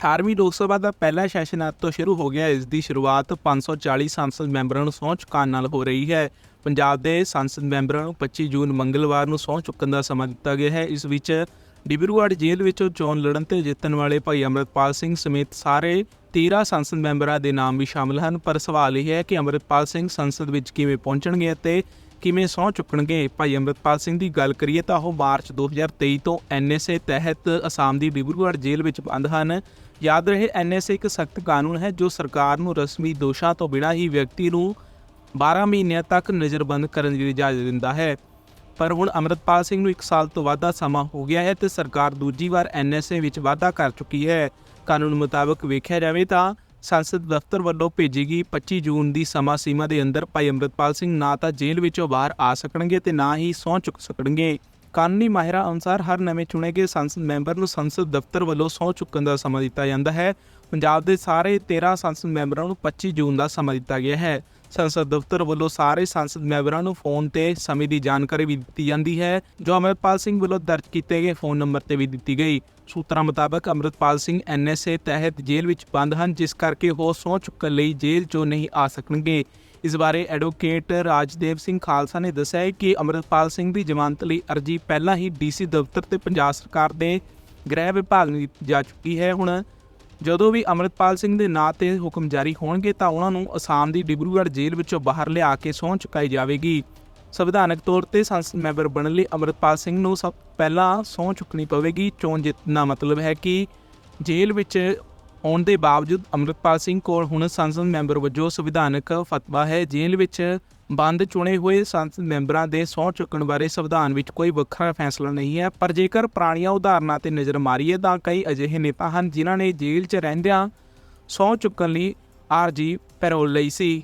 18ਵੀਂ ਲੋਕ ਸਭਾ ਦਾ ਪਹਿਲਾ ਸੈਸ਼ਨ ਅੱਜ ਤੋਂ ਸ਼ੁਰੂ ਹੋ ਗਿਆ। ਇਸ ਦੀ ਸ਼ੁਰੂਆਤ 540 ਸੰਸਦ ਮੈਂਬਰਾਂ ਨੂੰ ਸਹੁੰ ਚੁਕਾਉਣ ਨਾਲ ਹੋ ਰਹੀ ਹੈ। ਪੰਜਾਬ ਦੇ ਸੰਸਦ ਮੈਂਬਰਾਂ ਨੂੰ 25 ਜੂਨ ਮੰਗਲਵਾਰ ਨੂੰ ਸਹੁੰ ਚੁੱਕਣ ਦਾ ਸਮਾਂ ਦਿੱਤਾ ਗਿਆ ਹੈ। ਇਸ ਵਿੱਚ ਡਿਬਰੂਗੜ੍ਹ ਜੇਲ੍ਹ ਵਿੱਚੋਂ ਚੋਣ ਲੜਨ ਤੇ ਜਿੱਤਣ ਵਾਲੇ ਭਾਈ ਅੰਮ੍ਰਿਤਪਾਲ ਸਿੰਘ ਸਮੇਤ ਸਾਰੇ 13 ਸੰਸਦ ਮੈਂਬਰਾਂ ਦੇ ਨਾਮ ਵੀ ਸ਼ਾਮਲ ਹਨ। ਪਰ ਸਵਾਲ ਇਹ ਹੈ ਕਿ ਅੰਮ੍ਰਿਤਪਾਲ ਸਿੰਘ ਸੰਸਦ ਵਿੱਚ ਕਿਵੇਂ ਪਹੁੰਚਣਗੇ ਅਤੇ ਕਿਵੇਂ ਸਹੁੰ ਚੁੱਕਣਗੇ? ਭਾਈ ਅੰਮ੍ਰਿਤਪਾਲ ਸਿੰਘ ਦੀ ਗੱਲ ਕਰੀਏ ਤਾਂ ਉਹ ਮਾਰਚ 2023 ਤੋਂ ਐਨਐਸਏ ਤਹਿਤ ਅਸਾਮ ਦੀ ਡਿਬਰੂਗੜ੍ਹ ਜੇਲ੍ਹ ਵਿੱਚ ਬੰਦ ਹਨ। ਯਾਦ ਰਹੇ ਐਨਐਸਏ ਇੱਕ ਸਖਤ ਕਾਨੂੰਨ ਹੈ ਜੋ ਸਰਕਾਰ ਨੂੰ ਰਸਮੀ ਦੋਸ਼ਾਂ ਤੋਂ ਬਿਨਾਂ ਹੀ ਵਿਅਕਤੀ ਨੂੰ 12 ਮਹੀਨਿਆਂ ਤੱਕ ਨਜ਼ਰਬੰਦ ਕਰਨ ਦੀ ਇਜਾਜ਼ਤ ਦਿੰਦਾ ਹੈ। ਪਰ ਹੁਣ ਅਮਰਤਪਾਲ ਸਿੰਘ ਨੂੰ 1 ਸਾਲ ਤੋਂ ਵੱਧ ਦਾ ਸਮਾਂ ਹੋ ਗਿਆ ਹੈ ਤੇ ਸਰਕਾਰ ਦੂਜੀ ਵਾਰ ਐਨਐਸਏ ਵਿੱਚ ਵਾਧਾ ਕਰ ਚੁੱਕੀ ਹੈ। ਕਾਨੂੰਨ ਮੁਤਾਬਕ ਵੇਖਿਆ ਜਾਵੇ ਤਾਂ ਸੰਸਦ ਦਫ਼ਤਰ ਵੱਲੋਂ ਭੇਜੀ ਗਈ 25 ਜੂਨ ਦੀ ਸਮਾਂ ਸੀਮਾ ਦੇ ਅੰਦਰ ਭਾਈ ਅਮਰਤਪਾਲ ਸਿੰਘ ਨਾ ਤਾਂ ਜੇਲ੍ਹ ਵਿੱਚੋਂ ਬਾਹਰ ਆ ਸਕਣਗੇ ਤੇ ਨਾ ਹੀ ਸਹੁੰ ਚੁੱਕ ਸਕਣਗੇ। ਕਾਨੂੰਨੀ ਮਾਹਿਰਾਂ ਅਨੁਸਾਰ ਹਰ ਨਵੇਂ ਚੁਣੇ ਗਏ ਸੰਸਦ ਮੈਂਬਰ ਨੂੰ ਸੰਸਦ ਦਫ਼ਤਰ ਵੱਲੋਂ ਸਹੁੰ ਚੁੱਕਣ ਦਾ ਸਮਾਂ ਦਿੱਤਾ ਜਾਂਦਾ ਹੈ। ਪੰਜਾਬ ਦੇ ਸਾਰੇ 13 ਸੰਸਦ ਮੈਂਬਰਾਂ ਨੂੰ 25 ਜੂਨ ਦਾ ਸਮਾਂ ਦਿੱਤਾ ਗਿਆ ਹੈ। ਸੰਸਦ ਦਫ਼ਤਰ ਵੱਲੋਂ ਸਾਰੇ ਸੰਸਦ ਮੈਂਬਰਾਂ ਨੂੰ ਫੋਨ ਤੇ ਸਮੇਂ ਦੀ ਜਾਣਕਾਰੀ ਵੀ ਦਿੱਤੀ ਜਾਂਦੀ ਹੈ, ਜੋ ਅਮਰਪਾਲ ਸਿੰਘ ਵੱਲੋਂ ਦਰਜ ਕੀਤੇ ਗਏ ਫੋਨ ਨੰਬਰ ਤੇ ਵੀ ਦਿੱਤੀ ਗਈ। ਸੂਤਰਾਂ ਮੁਤਾਬਕ ਅਮਰਪਾਲ ਸਿੰਘ ਐਨਐਸਏ ਤਹਿਤ ਜੇਲ੍ਹ ਵਿੱਚ ਬੰਦ ਹਨ, ਜਿਸ ਕਰਕੇ ਉਹ ਸਹੁੰ ਚੁੱਕਣ ਲਈ ਜੇਲ੍ਹ 'ਚੋਂ ਨਹੀਂ ਆ ਸਕਣਗੇ। ਇਸ ਬਾਰੇ ਐਡਵੋਕੇਟ ਰਾਜਦੇਵ ਸਿੰਘ ਖਾਲਸਾ ਨੇ ਦੱਸਿਆ ਹੈ ਕਿ ਅਮਰਪਾਲ ਸਿੰਘ ਦੀ ਜ਼ਮਾਨਤ ਲਈ ਅਰਜ਼ੀ ਪਹਿਲਾਂ ਹੀ ਡੀਸੀ ਦਫ਼ਤਰ ਤੇ ਪੰਜਾਬ ਸਰਕਾਰ ਦੇ ਗ੍ਰਹਿ ਵਿਭਾਗ ਨੂੰ ਦਿੱਤੀ ਜਾ ਚੁੱਕੀ ਹੈ। ਹੁਣ ਜਦੋਂ ਵੀ ਅਮਰਿਤਪਾਲ ਸਿੰਘ ਦੇ ਨਾਂ ਤੇ ਹੁਕਮ ਜਾਰੀ ਹੋਣਗੇ ਤਾਂ ਉਹਨਾਂ ਨੂੰ ਅਸਾਮ ਦੀ ਡਿਬਰੂਗੜ੍ਹ ਜੇਲ੍ਹ ਵਿੱਚੋਂ ਬਾਹਰ ਲਿਆ ਕੇ ਸਹੁੰ ਚੁਕਾਈ ਜਾਵੇਗੀ। ਸੰਵਿਧਾਨਕ ਤੌਰ ਤੇ ਸੰਸਦ ਮੈਂਬਰ ਬਣਨ ਲਈ ਅਮਰਿਤਪਾਲ ਸਿੰਘ ਨੂੰ ਸਭ ਪਹਿਲਾਂ ਸਹੁੰ ਚੁੱਕਣੀ ਪਵੇਗੀ। ਚੋਣ ਜਿੱਤਣਾ ਮਤਲਬ ਹੈ ਕਿ ਜੇਲ੍ਹ ਵਿੱਚ ਆਉਣ ਦੇ ਬਾਵਜੂਦ ਅਮਰਿਤਪਾਲ ਸਿੰਘ ਕੋਲ ਹੁਣ ਸੰਸਦ ਮੈਂਬਰ ਵਜੋਂ ਸੰਵਿਧਾਨਕ ਫਤਵਾ ਹੈ। ਜੇਲ੍ਹ ਵਿੱਚ ਬੰਦ ਚੁਣੇ ਹੋਏ ਸੰਸਦ ਮੈਂਬਰਾਂ ਦੇ ਸਹੁੰ ਚੁੱਕਣ ਬਾਰੇ ਸੰਵਿਧਾਨ ਵਿੱਚ ਕੋਈ ਵੱਖਰਾ ਫੈਸਲਾ ਨਹੀਂ ਹੈ, ਪਰ ਜੇਕਰ ਪੁਰਾਣੀਆਂ ਉਦਾਹਰਨਾਂ ਤੇ ਨਜ਼ਰ ਮਾਰੀਏ ਤਾਂ ਕਈ ਅਜਿਹੇ ਨੇਤਾ ਹਨ ਜਿਨ੍ਹਾਂ ਨੇ ਜੇਲ੍ਹ 'ਚ ਰਹਿੰਦਿਆਂ ਸਹੁੰ ਚੁੱਕਣ ਲਈ ਆਰਜੀ ਪੈਰੋਲ ਲਈ ਸੀ।